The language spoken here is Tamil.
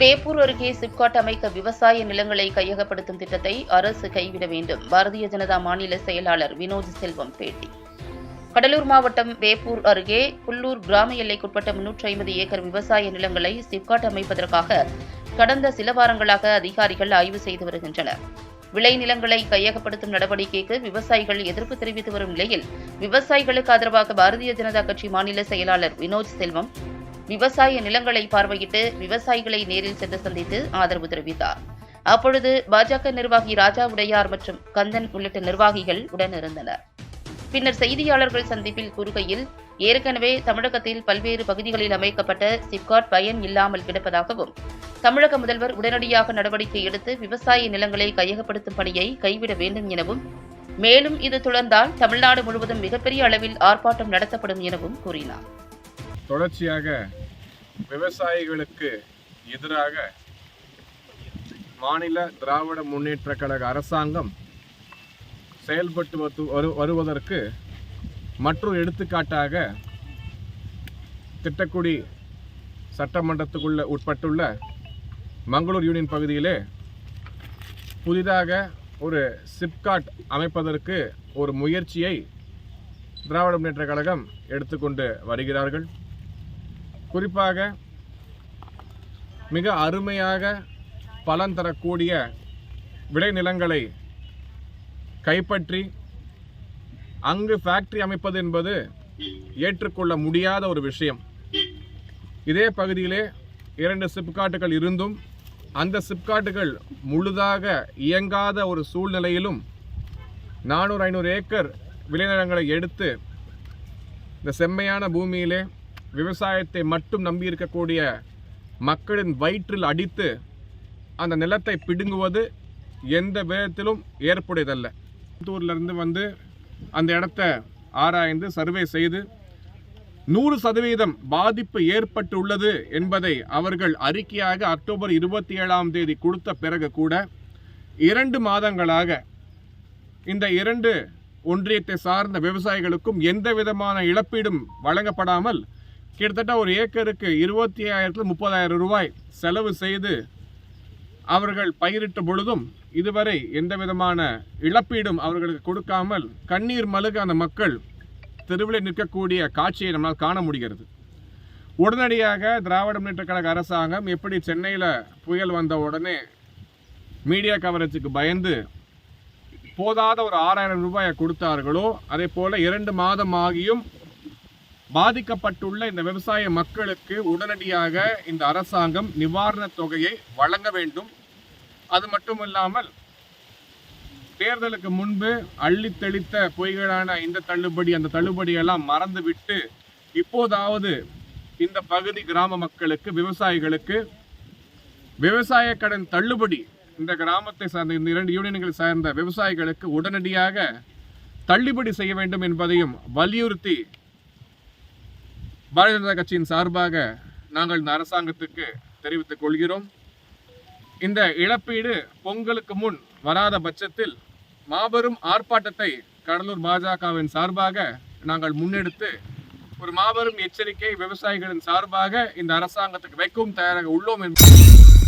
பேப்பூர் அருகே சிப்காட் அமைக்க விவசாய நிலங்களை கையகப்படுத்தும் திட்டத்தை அரசு கைவிட வேண்டும். பாரதிய ஜனதா மாநில செயலாளர் வினோத் செல்வம் பேட்டி. கடலூர் மாவட்டம் வேப்பூர் அருகே புல்லூர் கிராம எல்லைக்குட்பட்ட முன்னூற்றி ஐம்பது ஏக்கர் விவசாய நிலங்களை சிப்காட் அமைப்பதற்காக கடந்த சில வாரங்களாக அதிகாரிகள் ஆய்வு செய்து வருகின்றனர். விளை நிலங்களை கையகப்படுத்தும் நடவடிக்கைக்கு விவசாயிகள் எதிர்ப்பு தெரிவித்து வரும் நிலையில் விவசாயிகளுக்கு ஆதரவாக பாரதிய ஜனதா கட்சி மாநில செயலாளர் வினோத் செல்வம் விவசாய நிலங்களை பார்வையிட்டு விவசாயிகளை நேரில் சென்று சந்தித்து ஆதரவு தெரிவித்தார். அப்பொழுது பாஜக நிர்வாகி ராஜா உடையார் மற்றும் கந்தன் உள்ளிட்ட நிர்வாகிகள் உடனிருந்தனர். பின்னர் செய்தியாளர்கள் சந்திப்பில் கூறுகையில் ஏற்கனவே தமிழகத்தில் பல்வேறு பகுதிகளில் அமைக்கப்பட்ட சிப்காட் பயன் இல்லாமல் கிடப்பதாகவும் தமிழக முதல்வர் உடனடியாக நடவடிக்கை எடுத்து விவசாய நிலங்களை கையகப்படுத்தும் பணியை கைவிட வேண்டும் எனவும் மேலும் இது தொடர்ந்தால் தமிழ்நாடு முழுவதும் மிகப்பெரிய அளவில் ஆர்ப்பாட்டம் நடத்தப்படும் எனவும் கூறினார். தொடர்ச்சியாக விவசாயிகளுக்கு எதிராக மாநில திராவிட முன்னேற்ற கழக அரசாங்கம் செயல்பட்டு வரு- வருவதற்கு மற்றொரு எடுத்துக்காட்டாக திட்டக்குடி சட்டமன்றத்துக்குள்ள உட்பட்டுள்ள மங்களூர் யூனியன் பகுதியிலே புதிதாக ஒரு சிப்காட் அமைப்பதற்கு ஒரு முயற்சியை திராவிட முன்னேற்ற கழகம் எடுத்துக்கொண்டு வருகிறார்கள். குறிப்பாக மிக அருமையாக பலன் தரக்கூடிய விளைநிலங்களை கைப்பற்றி அங்கு ஃபேக்டரி அமைப்பது என்பது ஏற்றுக்கொள்ள முடியாத ஒரு விஷயம். இதே பகுதியிலே இரண்டு சிப்காட்டுகள் இருந்தும் அந்த சிப்காட்டுகள் முழுதாக இயங்காத ஒரு சூழ்நிலையிலும் நானூறு ஐநூறு ஏக்கர் விளைநிலங்களை எடுத்து இந்த செம்மையான பூமியிலே விவசாயத்தை மட்டும் நம்பி இருக்கக்கூடிய மக்களின் வயிற்றில் அடித்து அந்த நிலத்தை பிடுங்குவது எந்த விதத்திலும் ஏற்புடையதல்ல. இருந்து வந்து அந்த இடத்த ஆராய்ந்து சர்வே செய்து நூறு சதவீதம் பாதிப்பு ஏற்பட்டுள்ளது என்பதை அவர்கள் அறிக்கையாக அக்டோபர் இருபத்தி ஏழாம் தேதி கொடுத்த பிறகு கூட இரண்டு மாதங்களாக இந்த இரண்டு ஒன்றியத்தை சார்ந்த விவசாயிகளுக்கும் எந்த விதமான இழப்பீடும் வழங்கப்படாமல் கிட்டத்தட்ட ஒரு ஏக்கருக்கு இருபத்தி ஆயிரத்துல முப்பதாயிரம் ரூபாய் செலவு செய்து அவர்கள் பயிரிட்ட பொழுதும் இதுவரை எந்த விதமான இழப்பீடும் அவர்களுக்கு கொடுக்காமல் கண்ணீர் மல்க அந்த மக்கள் தெருவில் நிற்கக்கூடிய காட்சியை நம்மால் காண முடிகிறது. உடனடியாக திராவிட முன்னேற்ற கழக அரசாங்கம் எப்படி சென்னையில் புயல் வந்த உடனே மீடியா கவரேஜுக்கு பயந்து போதாத ஒரு ஆறாயிரம் ரூபாயை கொடுத்தார்களோ அதே போல் இரண்டு மாதம் ஆகியும் பாதிக்கப்பட்டுள்ள இந்த விவசாய மக்களுக்கு உடனடியாக இந்த அரசாங்கம் நிவாரணத் தொகையை வழங்க வேண்டும். அது மட்டும் இல்லாமல் தேர்தலுக்கு முன்பு அள்ளி தெளித்த பொய்களான இந்த தள்ளுபடி அந்த தள்ளுபடியெல்லாம் மறந்துவிட்டு இப்போதாவது இந்த பகுதி கிராம மக்களுக்கு விவசாயிகளுக்கு விவசாய கடன் தள்ளுபடி இந்த கிராமத்தை சார்ந்த இந்த இரண்டு யூனியன்களை சார்ந்த விவசாயிகளுக்கு உடனடியாக தள்ளுபடி செய்ய வேண்டும் என்பதையும் வலியுறுத்தி பாரதிய ஜனதா கட்சியின் சார்பாக நாங்கள் இந்த அரசாங்கத்துக்கு தெரிவித்துக் கொள்கிறோம். இந்த இழப்பீடு பொங்கலுக்கு முன் வராத பட்சத்தில் மாபெரும் ஆர்ப்பாட்டத்தை கடலூர் பாஜகவின் சார்பாக நாங்கள் முன்னெடுத்து ஒரு மாபெரும் எச்சரிக்கை விவசாயிகளின் சார்பாக இந்த அரசாங்கத்துக்கு வைக்கவும் தயாராக உள்ளோம் என்று